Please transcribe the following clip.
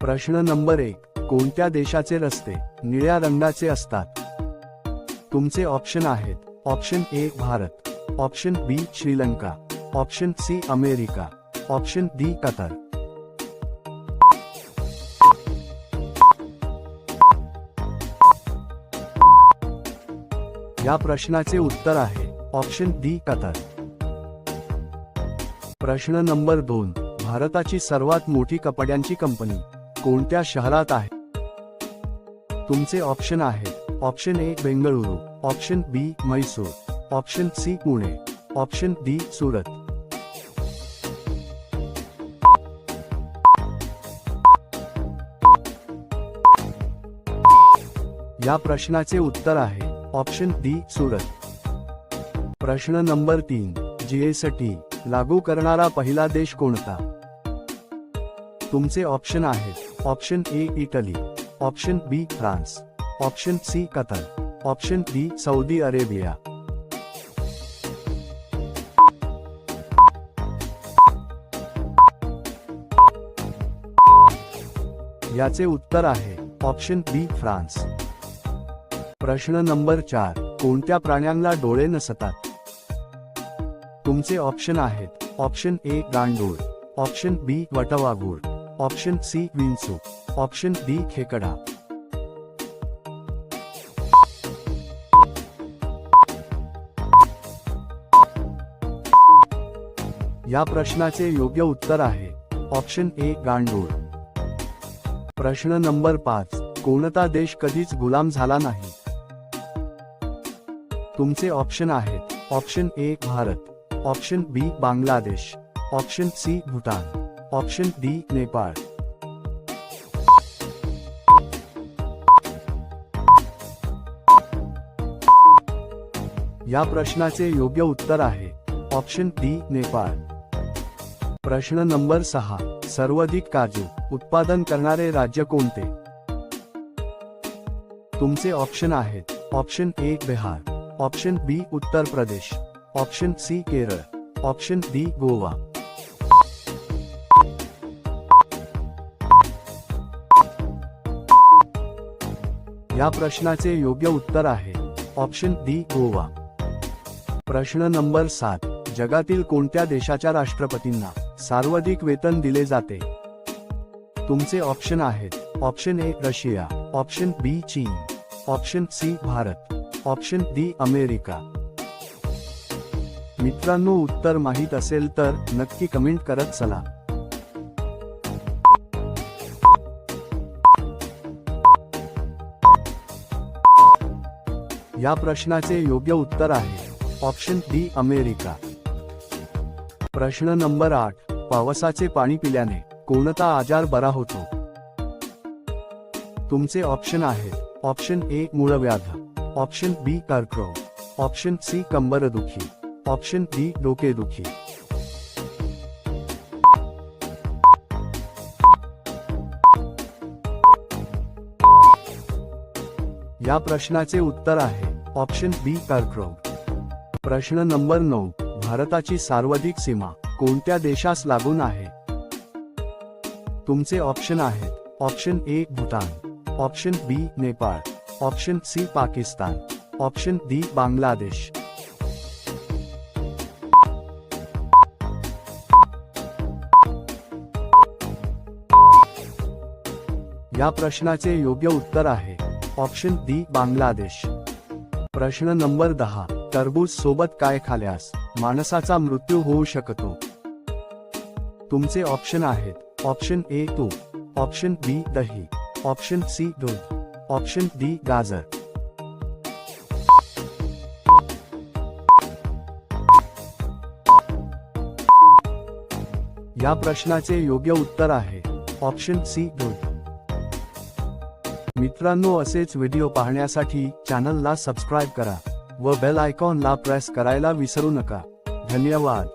प्रश्न नंबर एक कोणत्या देशाचे रस्ते निळ्या रंगाचे असतात? तुमचे ऑप्शन आहेत. Option A Bharat. Option B Sri Lanka. Option C America. Option D Qatar. या प्रश्नाचे उत्तर आहे. Option D Qatar. प्रश्न नंबर दोन भारताची सर्वात मोठी कपड्यांची कंपनी. कोणत्या शहरात आहे? तुमचे ऑप्शन आहेत. Option A Bengaluru. Option B Mysore. Option C Pune. Option D Surat. या प्रश्नाचे उत्तर आहे. Option D Surat. प्रश्न नंबर तीन. जीएसटी लागू करणारा पहिला देश कोणता? तुमचे ऑप्शन आहेत. Option A Italy option B France option C Qatar option D Saudi Arabia याचे उत्तर आहे. ऑप्शन बी फ्रान्स प्रश्न नंबर चार. कोणत्या प्राण्यांना डोळे नसतात? तुमचे ऑप्शन आहेत. ऑप्शन ए गांडूळ. ऑप्शन बी वटवागूळ ऑप्शन सी विंचू ऑप्शन डी खेकडा. या प्रश्नाचे योग्य उत्तर आहे ऑप्शन ए गांडूळ. प्रश्न नंबर पाच कोणता देश कधीच गुलाम झाला नाही? तुमचे ऑप्शन आहेत option A Bharat option B Bangladesh option C Bhutan option D Nepal या प्रश्नाचे योग्य उत्तर आहे. ऑप्शन डी नेपाळ प्रश्न नंबर सहा, सर्वाधिक काजू उत्पादन करणारे राज्य कोणते? तुमचे ऑप्शन आहेत. Option A, Bihar. Option B, Uttar Pradesh. Option C, Kerala. Option D, Goa. या प्रश्नाचे योग्य उत्तर आहे. Option D Goa. प्रश्न नंबर सात. जगातील कोणत्या देशाच्या राष्ट्रपतींना सर्वाधिक वेतन दिले जाते? तुमचे ऑप्शन आहेत. Option A Russia. Option B चीन. Option C Bharat. Option D America. मित्रांनो उत्तर माहीत असेल तर नक्की कमेंट करत चला. या प्रश्नाचे योग्य उत्तर आहे. Option D America. प्रश्न नंबर आठ पावसाचे पाणी पिल्याने कोणता आजार बरा होतो? तुमचे ऑप्शन आहेत. ऑप्शन ए मूळव्याध ऑप्शन बी कर्करोग. ऑप्शन सी कंबरदुखी. ऑप्शन डी डोकेदुखी. या प्रश्नाचे उत्तर आहे. ऑप्शन बी कर्करोग. प्रश्न नंबर नऊ भारताची सर्वाधिक सीमा कोणत्या देशास लागून आहे? तुमचे ऑप्शन आहेत. Option A Bhutan option B Nepal. Option C Pakistan. Option D Bangladesh. या प्रश्नाचे योग्य उत्तर आहे. Option D Bangladesh. प्रश्न नंबर दहा. टरबूज सोबत काय खाल्यास माणसाचा मृत्यू होऊ शकतो? तुमचे ऑप्शन आहेत. ऑप्शन ए तूप. ऑप्शन बी दही. ऑप्शन सी दूध. ऑप्शन डी गाजर. या प्रश्नाचे योग्य उत्तर आहे. ऑप्शन सी दूध. मित्रांनो असेच व्हिडिओ पाहण्यासाठी चॅनलला सबस्क्राईब करा व बेल आयकॉनला प्रेस करायला विसरू नका. धन्यवाद.